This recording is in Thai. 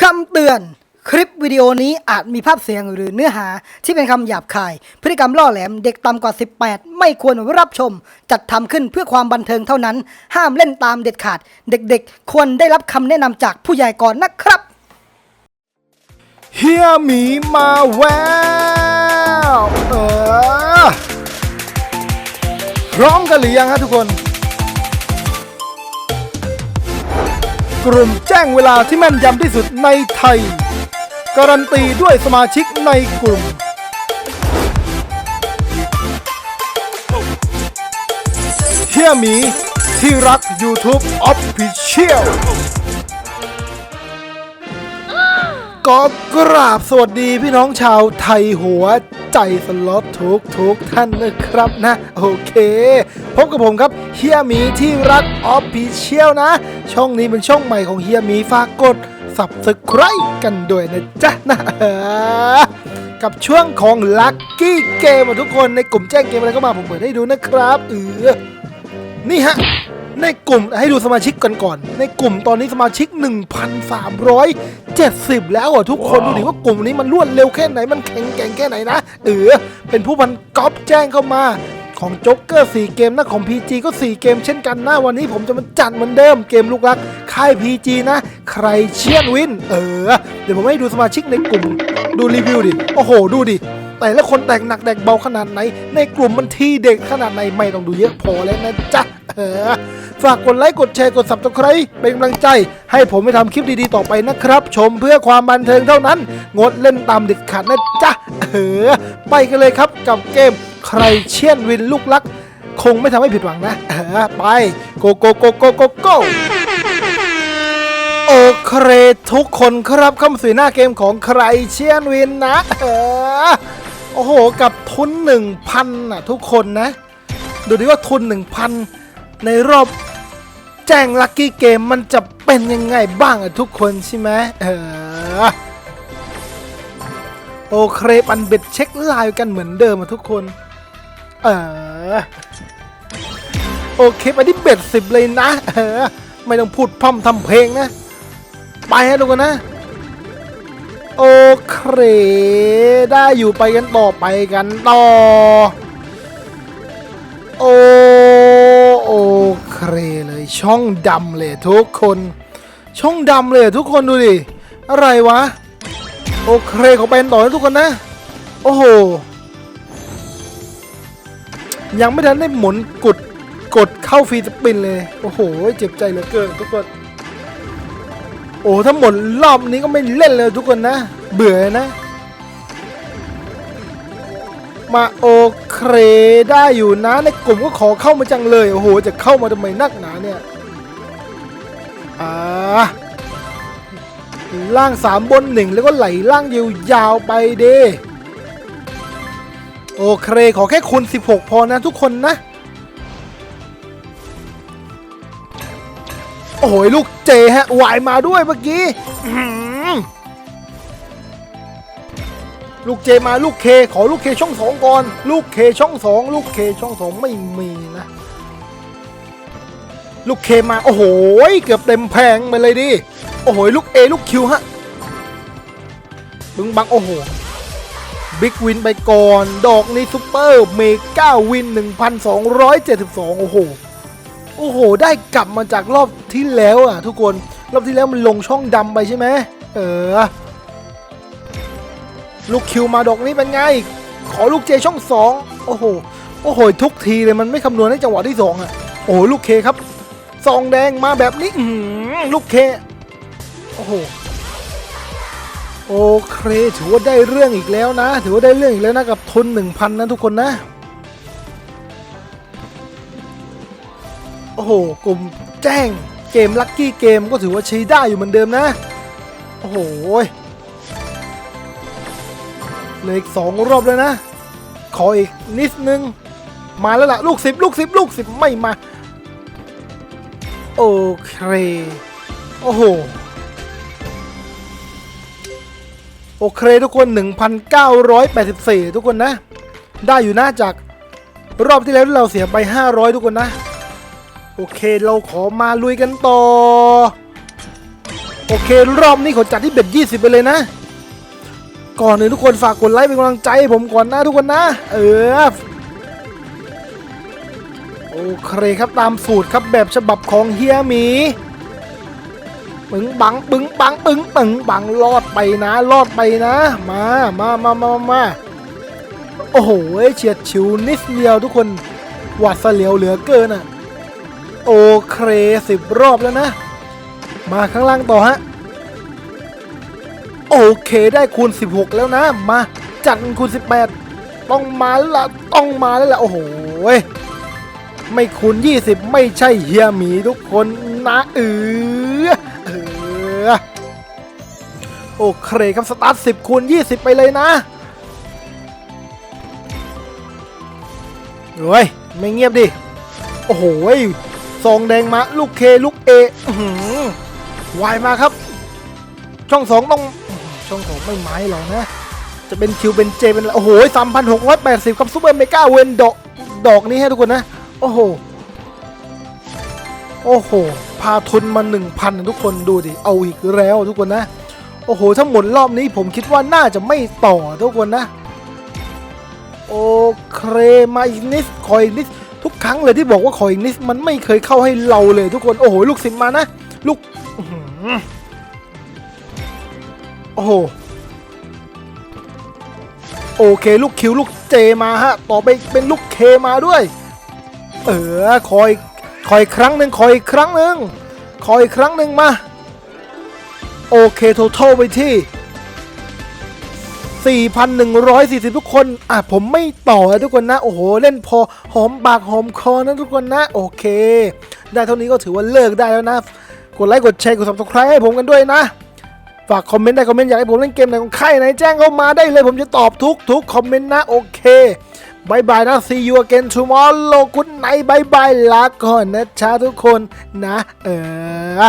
คำเตือน คลิปวิดีโอนี้อาจมีภาพเสียงหรือเนื้อหาที่เป็นคำหยาบคาย พฤติกรรมล่อแหลมเด็กต่ำกว่า 18 ไม่ควรรับชม จัดทำขึ้นเพื่อความบันเทิงเท่านั้น ห้ามเล่นตามเด็ดขาด เด็กๆ ควรได้รับคำแนะนำจากผู้ใหญ่ก่อนนะครับ เฮียหมีมาแววเออพร้อมกันหรือยังฮะทุกคน กลุ่มแจ้งเวลาที่แม่นยำที่สุดในไทย การันตีด้วยสมาชิกในกลุ่ม เฮียหมีที่รัก YouTube Official ก็กราบสวัสดีพี่น้องชาวไทยหัวใจสล็อตทุกทุกท่านนะครับนะ โอเค พบกับผมครับเฮียหมีที่รักออฟฟิเชียลนะ ช่องนี้เป็นช่องใหม่ของเฮียหมีฝากกด subscribe กันด้วยนะจ๊ะนะกับช่วงของ Lucky Game อะทุกคนในกลุ่มแจ้งเกมอะไรก็มาผมเปิดให้ดูนะครับเออนี่ฮะในกลุ่มให้ดูสมาชิกกันก่อน ในกลุ่มตอนนี้สมาชิก 1,370 แล้วอะทุกคนดูดิว่ากลุ่มนี้มันรวดเร็วแค่ไหนมันแข็งแกร่งแค่ไหนนะเออเป็นผู้พันก๊อปแจ้งเข้ามา ของโจ๊กเกอร์4เกมนะของ PG ก็ 4 เกมเช่นกันนะ วันนี้ผมจะมาจัดเหมือนเดิมเกมลูกรัก ค่าย PG นะ ใครเชียนวิน เออ เดี๋ยวผมให้ดูสมาชิกในกลุ่ม ดูรีวิวดิ โอ้โห ดูดิ แต่ละคนแตกหนักแตกเบาขนาดไหน ในกลุ่มมันทีเด็กขนาดไหน ไม่ต้องดูเยอะพอแล้วนะจ๊ะ เออ ฝากกดไลค์ กดแชร์ กด subscribe เป็นกำลังใจ ให้ผมไปทำคลิปดีๆต่อไปนะครับ ชมเพื่อความบันเทิงเท่านั้น งดเล่นตามเด็ดขาดนะจ๊ะ เออ ไปกันเลยครับกับเกม ใครเชียนวินลูกลัก คงไม่ทำให้ผิดหวังนะไปโกโกโกโกโกโกโอเคทุกคนครับเข้ามาสู่หน้าเกมของใครเชียนวินนะเออโอ้โห กับทุน 1,000น่ะทุกคนนะ ดูดิว่าทุน 1,000 ในรอบแจ้งลัคกี้เกมมันจะเป็นยังไงบ้างอะทุกคนใช่ไหมเออโอเคปันเบ็ดเช็คไลน์กันเหมือนเดิมอะทุกคน เออ โอเคไปที่เบ็ดสิบเลยนะ เออ ไม่ต้องพูดพร่ำทำเพลงนะ ไปฮะทุกคนนะ โอเค ได้อยู่ไปกันต่อไปกันต่อ โอโอเคเลยช่องดำเลยทุกคน ช่องดำเลยทุกคนดูดิ อะไรวะ โอเคขอไปกันต่อนะทุกคนนะ โอ้โห ยังไม่ทันได้หมุนกดกดเข้าฟรีสปินเลย โอ้โห เจ็บใจเหลือเกินทุกคน โอ้ถ้าหมดรอบนี้ก็ไม่เล่นเลยทุกคนนะ เบื่อนะ มาโอเคได้อยู่นะ ในกลุ่มก็ขอเข้ามาจังเลย โอ้โห จะเข้ามาทำไมนักหนาเนี่ย อ่า ล่างสามบนหนึ่งแล้วก็ไหลล่างยาวๆไปเด้ โอเค ขอแค่คูณ16 พอนะทุกคนนะ โอ้โหลูกเจฮะวายมาด้วยเมื่อกี้ลูกเจมาลูกเคขอลูกเคช่องสองก่อน ลูกเคช่องสองลูกเคช่องสองไม่มีนะ ลูกเคมา โอ้โหเกือบเต็มแพงไปเลยดิ โอ้โหลูกเอลูกคิวฮะบึงบังโอ้โห บิ๊กวินไปก่อน ดอกนี้ซุปเปอร์เมกาวิน 1,272 โอ้โห โอ้โห ได้กลับมาจากรอบที่แล้วอะทุกคน รอบที่แล้วมันลงช่องดำไปใช่ไหม เออ ลูกคิวมาดอกนี้เป็นไง ขอลูกเจช่องสองโอ้โห โอ้โห ทุกทีเลยมันไม่คำนวณให้จังหวะที่สองอะ โอ้ลูกเคครับ ซองแดงมาแบบนี้ลูกเค โอ้โห โอเคถือว่าได้เรื่องอีกแล้วนะ ถือว่าได้เรื่องอีกแล้วนะกับทุน 1,000 นะทุกคนนะ โอ้โห กลุ่มแจ้งเกมลัคกี้เกมก็ถือว่าใช้ได้อยู่เหมือนเดิมนะ โอ้โหเหลืออีกสองรอบเลยนะ ขออีกนิดนึง มาแล้วล่ะ ลูกสิบลูกสิบลูกสิบไม่มา โอเค โอ้โห โอเคทุกคน 1,984 ทุกคนนะ ได้อยู่นะจากรอบที่แล้วที่เราเสียไป 500 ทุกคนนะ โอเคเราขอมาลุยกันต่อ โอเครอบนี้ขอจัดที่เบ็ด20 ไปเลยนะ ก่อนอื่นทุกคนฝากกดไลค์เป็นกำลังใจให้ผมก่อนนะทุกคนนะ เออโอเคครับตามสูตรครับแบบฉบับของเฮียหมี ปึงบังปึงบังปึงปึงบังรอดไปนะรอดไปนะ มามามามามาโอ้โหเฉียดฉิวนิดเดียวทุกคนหวาดเสียวเหลือเกินอะ โอเคสิบรอบแล้วนะ มาข้างล่างต่อฮะโอเคได้คูณ 16 แล้วนะ มาจัดคูณ 18 ต้องมาแล้วละต้องมาแล้วละโอ้โหไม่คูณ 20 ไม่ใช่เฮียหมีทุกคนนะเออ เออโอเคครับ สตาร์ท10คูณ20ไปเลยนะเฮ้ย ไม่เงียบดิ โอ้โหซองแดงมาลูกเคลูกเอหือวายมาครับ ช่องสองต้อง ช่องสองไม่ไม้หรอกนะ จะเป็นคิวเป็นเจเป็น โอ้โหสามพันหกร้อยแปดสิบครับซูเปอร์เมกาเวนดอกดอกนี้ให้ทุกคนนะ โอ้โห โอ้โห พาทุนมาหนึ่งพันทุกคนดูดิ เอาอีกแล้วทุกคนนะ โอ้โห ถ้าหมดรอบนี้ผมคิดว่าน่าจะไม่ต่อทุกคนนะ โอเค มาอีกนิดคอยอีกนิด ทุกครั้งเลยที่บอกว่าคอยอีกนิดมันไม่เคยเข้าให้เราเลยทุกคน โอ้โห ลูกสิบมานะ ลูกโอ้โห โอเค ลูกคิวลูกเจมาฮะ ต่อไปเป็นลูกเคมาด้วย เออ คอย คอยครั้งหนึ่งคอยครั้งหนึ่งคอยครั้งหนึ่งมา โอเคท o ท a l ไปที่ 4,140 ทุกคน อะ ผมไม่ต่อทุกคนนะ โอ้โห เล่นพอหอมปากหอมคอนะทุกคนนะ โอเค ได้เท่านี้ก็ถือว่าเลิกได้แล้วนะ กดไลค์กดแชร์กด subscribe ให้ผมกันด้วยนะ ฝากคอมเมนต์ได้คอมเมนต์อยากให้ผมเล่นเกมไหนของใครไหนแจ้งเข้ามาได้เลยผมจะตอบทุกทุกคอมเมนต์นะ โอเค บายบายนะ see you again tomorrow good night บายบายลาก่อนนะช้าทุกคนนะ เออ